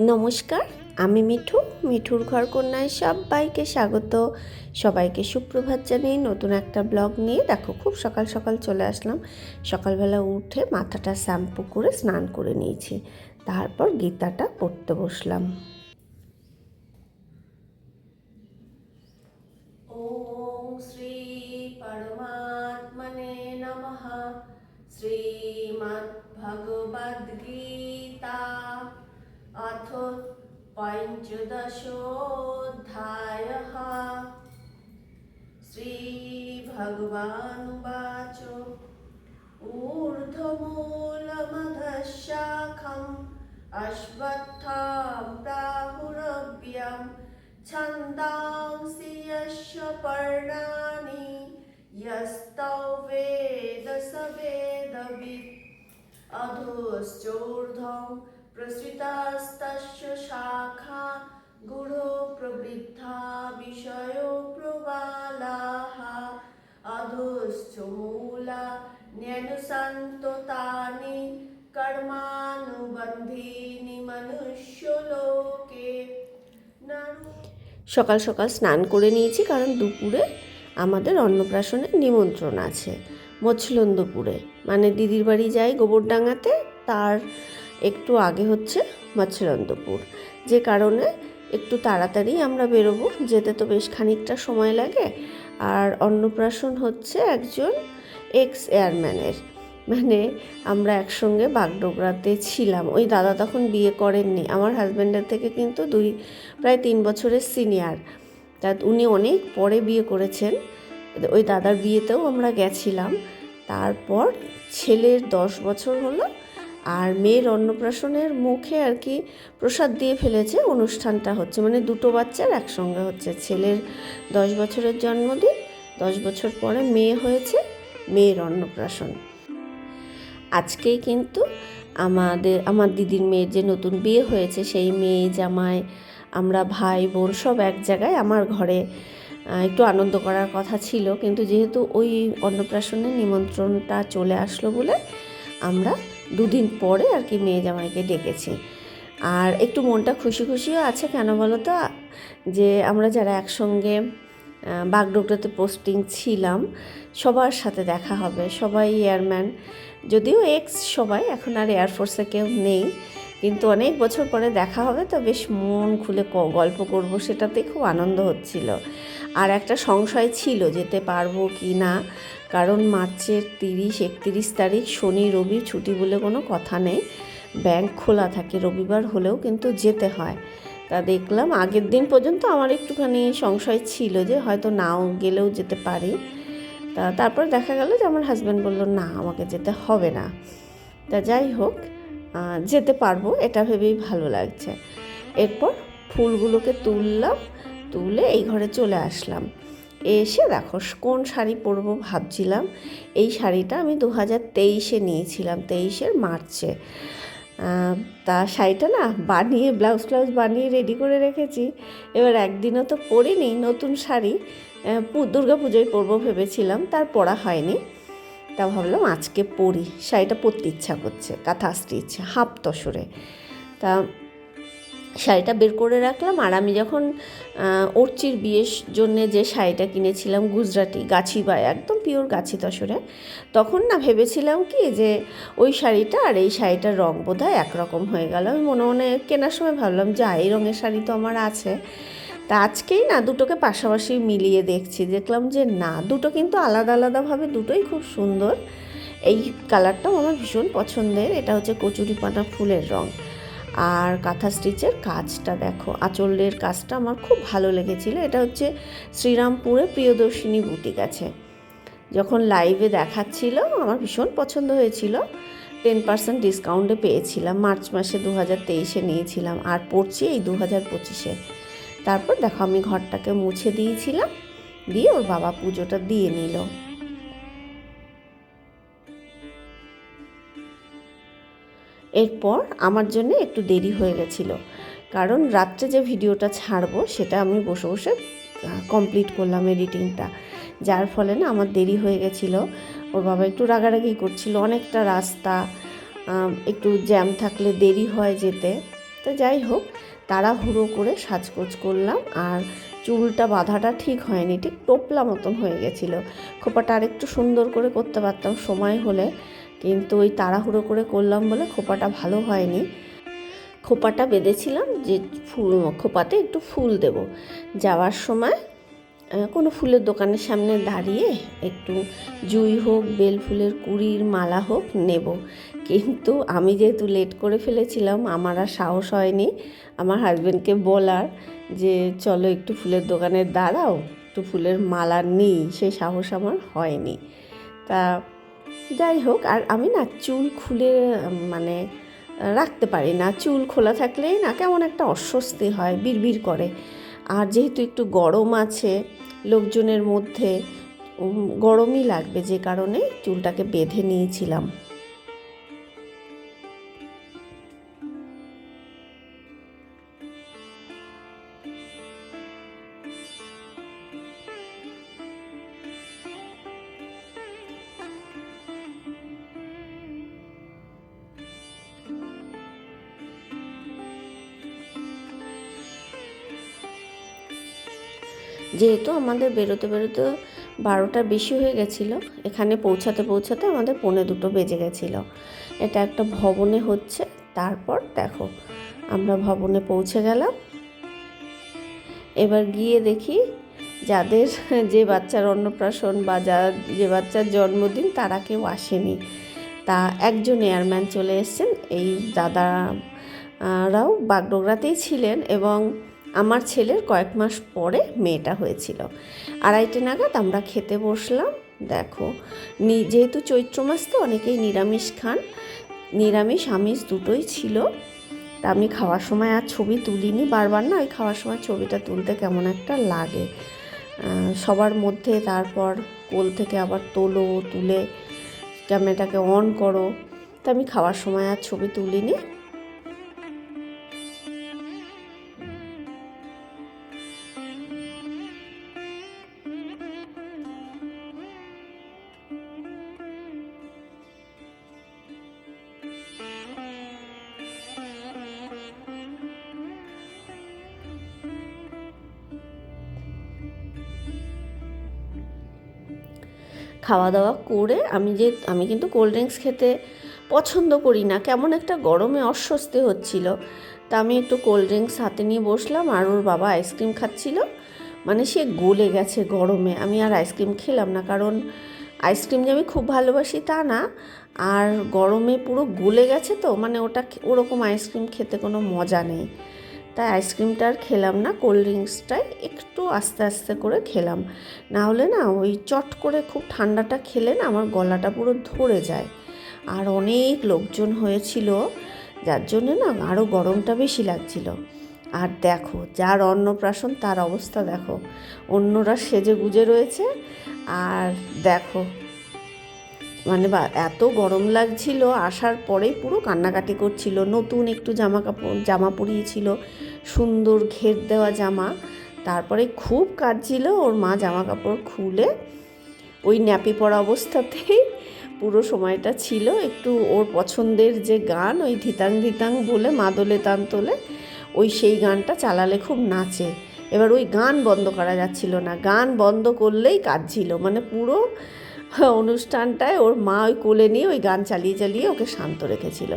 নমস্কার, আমি মিঠু, মিঠুর ঘর কন্যায় সবাইকে স্বাগত। সবাইকে সুপ্রভাত জানিয়ে নতুন একটা ব্লগ নিয়ে। দেখো, খুব সকাল সকাল চলে আসলাম। সকালবেলা উঠে মাথাটা শ্যাম্পু করে স্নান করে নিয়েছি। তারপর গীতাটা পড়তে বসলাম। শ্রী পরমাত্মনে पञ्चदशोऽध्यायः श्रीभगवानुवाच ऊर्ध्वमूलमधशाखम् अश्वत्थां प्राहुरव्यं छन्दांसि यश्च पर्णानि यस्तौ वेद स वेदवित् अधोश्चोर्ध्वं प्रसृतास्तस्य शाखा গুরু প্রবৃদ্ধা বিষয় প্রবালাহা অধশ্চ মূলা ন্যনুসন্ততানি কর্মানুবন্ধীনি মনুষ্যলোকে সকাল সকাল স্নান করে নিয়েছি কারণ দুপুরে আমাদের অন্নপ্রাশনের নিমন্ত্রণ আছে মছলন্দপুরে মানে দিদির বাড়ি যাই গোবরডাঙ্গাতে, তার একটু আগে হচ্ছে মছলন্দপুর যে কারণে একটু তাড়াতাড়ি আমরা বেরোবো। যেতে তো বেশ খানিকটা সময় লাগে। আর অন্নপ্রাশন হচ্ছে একজন এক্স এয়ারম্যানের মানে আমরা একসঙ্গে বাগডোগরাতে ছিলাম। ওই দাদা তখন বিয়ে করেননি। আমার হাজব্যান্ডের থেকে কিন্তু দুই, প্রায় তিন বছরের সিনিয়র তা উনি অনেক পরে বিয়ে করেছেন। ওই দাদার বিয়েতেও আমরা গেছিলাম। তারপর ছেলের দশ বছর হলো। আর মেয়ের অন্নপ্রাশনের মুখে আর কি প্রসাদ দিয়ে ফেলেছে অনুষ্ঠানটা হচ্ছে। মানে দুটো বাচ্চার একসঙ্গে হচ্ছে। ছেলের দশ বছরের জন্মদিন, দশ বছর পরে মেয়ে হয়েছে মেয়ের অন্নপ্রাশন। আজকেই কিন্তু আমাদের, আমার দিদির মেয়ের যে নতুন বিয়ে হয়েছে, সেই মেয়ে, জামাই, আমরা ভাই, বোন সব এক জায়গায় আমার ঘরে একটু আনন্দ করার কথা ছিল। কিন্তু যেহেতু ওই অন্নপ্রাশনের নিমন্ত্রণটা চলে আসলো বলে আমরা দুদিন পরে আর কি মেয়ে জামাইকে ডেকেছি। আর একটু মনটা খুশি খুশিও আছে কেন বলো তো যে আমরা যারা একসঙ্গে বাগডোগরাতে পোস্টিং ছিলাম, সবার সাথে দেখা হবে। সবাই এয়ারম্যান যদিও এক্স সবাই, এখন আর এয়ারফোর্সে কেউ নেই। কিন্তু অনেক বছর পরে দেখা হবে, তো বেশ মন খুলে গল্প করব, সেটাতে খুব আনন্দ হচ্ছিল। আর একটা সংশয় ছিল, যেতে পারব কি না? কারণ মার্চের তিরিশ, একত্রিশ তারিখ শনি, রবি ছুটি বলে কোনো কথা নেই। ব্যাংক খোলা থাকে, রবিবার হলেও কিন্তু যেতে হয়। তা দেখলাম আগের দিন পর্যন্ত আমার একটুখানি সংশয় ছিল যে হয়তো নাও গেলেও যেতে পারি। তা তারপর দেখা গেল যে আমার হাজব্যান্ড বলল, না, আমাকে যেতে হবে না। তা যাই হোক যেতে পারব, এটা ভেবেই ভালো লাগছে। এরপর ফুলগুলোকে তুললাম, তুলে এই ঘরে চলে আসলাম। এসে দেখো কোন শাড়ি পরবো ভাবছিলাম। এই শাড়িটা আমি দু হাজার তেইশে নিয়েছিলাম, তেইশের মার্চে। তা শাড়িটা না বানিয়ে, ব্লাউজ ফ্লাউজ বানিয়ে রেডি করে রেখেছি। এবার একদিনও তো পরিনি, নতুন শাড়ি দুর্গা পুজোয় পরবো ভেবেছিলাম, তার পরা হয়নি। তা ভাবলাম আজকে পরি, শাড়িটা পরতে ইচ্ছা করছে, কাঁথা আসতে ইচ্ছে, হাফ তসরে। তা শাড়িটা বের করে রাখলাম আর আমি যখন অর্চির বিয়ের জন্যে যে শাড়িটা কিনেছিলাম গুজরাটি গাছি বা একদম পিওর গাছি তসরে, তখন না ভেবেছিলাম কি যে ওই শাড়িটা আর এই শাড়িটার রঙ বোধ হয় একরকম হয়ে গেল। আমি মনে মনে কেনার সময় ভাবলাম, যে, এই রঙের শাড়ি তো আমার আছে। তা আজকেই না দুটোকে পাশাপাশি মিলিয়ে দেখছি, দেখলাম যে না, দুটো কিন্তু আলাদা আলাদাভাবে দুটোই খুব সুন্দর। এই কালারটাও আমার ভীষণ পছন্দের, এটা হচ্ছে কচুরি পানা ফুলের রঙ আর কাঁথা স্টিচের কাজটা দেখো, আঁচলের কাজটা আমার খুব ভালো লেগেছিল। এটা হচ্ছে শ্রীরামপুরে প্রিয়দর্শিনী বুটিক আছে। যখন লাইভে দেখাচ্ছিল, আমার ভীষণ পছন্দ হয়েছিল। টেন পার্সেন্ট ডিসকাউন্টে পেয়েছিলাম। মার্চ মাসে দু হাজার তেইশে নিয়েছিলাম আর পড়ছি এই দু হাজার পঁচিশে। তারপর দেখো আমি ঘরটাকে মুছে দিয়েছিলাম, দিয়ে ওর বাবা পুজোটা দিয়ে নিল। এরপর আমার জন্য একটু দেরি হয়ে গেছিল। কারণ রাত্রে যে ভিডিওটা ছাড়বো, সেটা আমি বসে বসে কমপ্লিট করলাম এডিটিংটা যার ফলে না আমার দেরি হয়ে গেছিল। ওর বাবা একটু রাগারাগি করছিল, অনেকটা রাস্তা একটু জ্যাম থাকলে দেরি হয় যেতে। তো যাই হোক, তাড়াহুড়ো করে সাজগোজ করলাম আর চুলটা বাঁধাটা ঠিক হয়নি, ঠিক টোপলা মতন হয়ে গেছিল। খোপাটা আরেকটু সুন্দর করে করতে পারতাম সময় হলে। কিন্তু ওই তাড়াহুড়ো করে করলাম বলে খোপাটা ভালো হয়নি। খোপাটা বেঁধেছিলাম যে ফুল, খোপাতে একটু ফুল দেব। যাওয়ার সময় কোনো ফুলের দোকানের সামনে দাঁড়িয়ে একটু জুই হোক বেল ফুলের কুড়ির মালা হোক নেব। কিন্তু আমি যেহেতু লেট করে ফেলেছিলাম, আমার আর সাহস হয়নি। আমার হাজব্যান্ডকে বলার যে, চলো একটু ফুলের দোকানে দাঁড়াও, একটু ফুলের মালা নিই। সেই সাহস আমার হয়নি। তা যাই হোক, আর আমি না চুল খুলে মানে রাখতে পারি না। চুল খোলা থাকলেই না কেমন একটা অস্বস্তি হয়, বিড়বিড় করে। আর যেহেতু একটু গরম আছে, লোকজনের মধ্যে গরমই লাগবে যে কারণে চুলটাকে বেঁধে নিয়েছিলাম। যেহেতু আমাদের বেরোতে বেরোতে বারোটা বেশি হয়ে গেছিল, এখানে পৌঁছাতে পৌঁছাতে আমাদের পৌনে দুটো বেজে গেছিল। এটা একটা ভবনে হচ্ছে, তারপর দেখো, আমরা ভবনে পৌঁছে গেলাম। এবার গিয়ে দেখি যাদের যে বাচ্চার অন্নপ্রাশন বা যা, যে বাচ্চার জন্মদিন তারা কেউ আসেনি। তা একজন এয়ারম্যান চলে এসেছেন, এই দাদারাও বাগডোগরাতেই ছিলেন এবং আমার ছেলের কয়েক মাস পরে মেয়েটা হয়েছিল। আড়াইটে নাগাদ আমরা খেতে বসলাম। দেখো যেহেতু চৈত্র মাস তো, অনেকেই নিরামিষ খান। নিরামিষ, আমিষ দুটোই ছিল। তা আমি খাওয়ার সময় আর ছবি তুলিনি, বারবার না, ওই খাওয়ার সময় ছবিটা তুলতে কেমন একটা লাগে। সবার মধ্যে তারপর কোল থেকে আবার তোলো, তুলে ক্যামেরাটাকে অন করো। তা আমি খাওয়ার সময় আর ছবি তুলিনি। খাওয়া দাওয়া করে আমি যে, আমি কিন্তু কোল্ড ড্রিঙ্কস খেতে পছন্দ করি না। কেমন একটা গরমে অস্বস্তি হচ্ছিল। তা আমি একটু কোল্ড ড্রিঙ্কস হাতে নিয়ে বসলাম আর ওর বাবা আইসক্রিম খাচ্ছিল। মানে সে গলে গেছে গরমে। আমি আর আইসক্রিম খেলাম না কারণ আইসক্রিম যে আমি খুব ভালোবাসি তা না। আর গরমে পুরো গলে গেছে তো মানে ওটা ওরকম আইসক্রিম খেতে কোনো মজা নেই। তাই আইসক্রিমটা আর খেলাম না, কোল্ড ড্রিঙ্কসটাই একটু আস্তে আস্তে করে খেলাম। না হলে না ওই চট করে খুব ঠান্ডাটা খেলে না আমার গলাটা পুরো ধরে যায়। আর অনেক লোকজন হয়েছিল, যার জন্য না আরও গরমটা বেশি লাগছিল। আর দেখো, যার অন্নপ্রাশন তার অবস্থা দেখো। অন্যরা সেজে গুজে রয়েছে। আর দেখো মানে বা এত গরম লাগছিল, আসার পরেই পুরো কান্নাকাটি করছিল। নতুন একটু জামা কাপড়, জামা পরিয়েছিল, সুন্দর ঘের দেওয়া জামা। তারপরে খুব কাঁদছিল, ওর মা জামা কাপড় খুলে ওই ন্যাপি পরা অবস্থাতেই পুরো সময়টা ছিল। একটু ওর পছন্দের যে গান, ওই ধিতাং ধিতাং বলে মাদলে তান তোলে, ওই সেই গানটা চালালে খুব নাচে। এবার ওই গান বন্ধ করা যাচ্ছিল না, গান বন্ধ করলেই কাঁদছিল। মানে পুরো অনুষ্ঠানটায় ওর মা ওই কোলে নিয়ে ওই গান চালিয়ে চালিয়ে ওকে শান্ত রেখেছিল।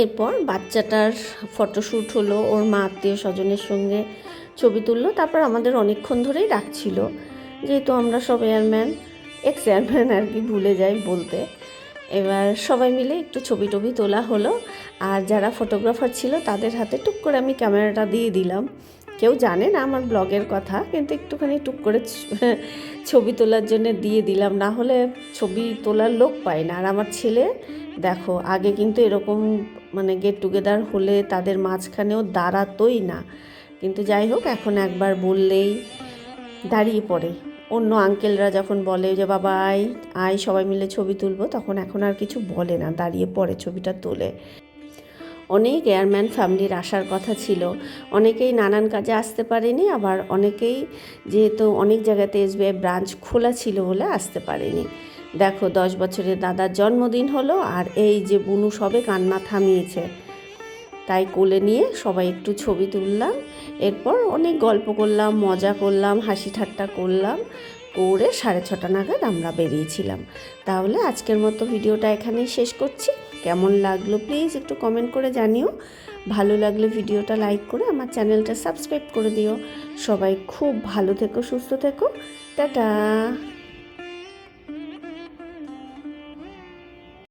এরপর বাচ্চাটার ফটোশ্যুট হলো, ওর মা আত্মীয় স্বজনের সঙ্গে ছবি তুললো, তারপর আমাদের অনেকক্ষণ ধরেই রাখছিল যেহেতু আমরা সব এয়ারম্যান এক্স এয়ারম্যান আর কি, ভুলে যাই বলতে। এবার সবাই মিলে একটু ছবি টবি তোলা হলো, আর যারা ফটোগ্রাফার ছিল তাদের হাতে টুক করে আমি ক্যামেরাটা দিয়ে দিলাম। কেউ জানে না আমার ব্লগের কথা, কিন্তু একটুখানি টুক করে ছবি তোলার জন্য দিয়ে দিলাম। না হলে ছবি তোলার লোক পাই না। আর আমার ছেলে, দেখো, আগে কিন্তু এরকম মানে গেট টুগেদার হলে তাদের মাঝখানেও দাঁড়াতোই না। কিন্তু যাই হোক, এখন একবার বললেই দাঁড়িয়ে পড়ে। অন্য আঙ্কেলরা যখন বলে যে, বাবা, আয় আয়, সবাই মিলে ছবি তুলবো, তখন এখন আর কিছু বলে না, দাঁড়িয়ে পড়ে ছবিটা তোলে। অনেক এয়ারম্যান ফ্যামিলির আসার কথা ছিল। অনেকেই নানান কাজে আসতে পারেনি, আবার অনেকেই যেহেতু অনেক জায়গাতে এসবিআই ব্রাঞ্চ খোলা ছিল বলে আসতে পারেনি। দেখো, দশ বছরের দাদার জন্মদিন হলো আর এই যে বুনু সবে কান্না থামিয়েছে। তাই কোলে নিয়ে সবাই একটু ছবি তুললাম, এরপর অনেক গল্প করলাম, মজা করলাম, হাসি ঠাট্টা করলাম, করে সাড়ে ছটা নাগাদ আমরা বেরিয়েছিলাম। তাহলে আজকের মতো ভিডিওটা এখানেই শেষ করছি। কেমন লাগল প্লিজ একটু কমেন্ট করে জানিও। ভালো লাগলে ভিডিওটা লাইক করে আমার চ্যানেলটা সাবস্ক্রাইব করে দিও। সবাই খুব ভালো থেকো, সুস্থ থেকো। টাটা।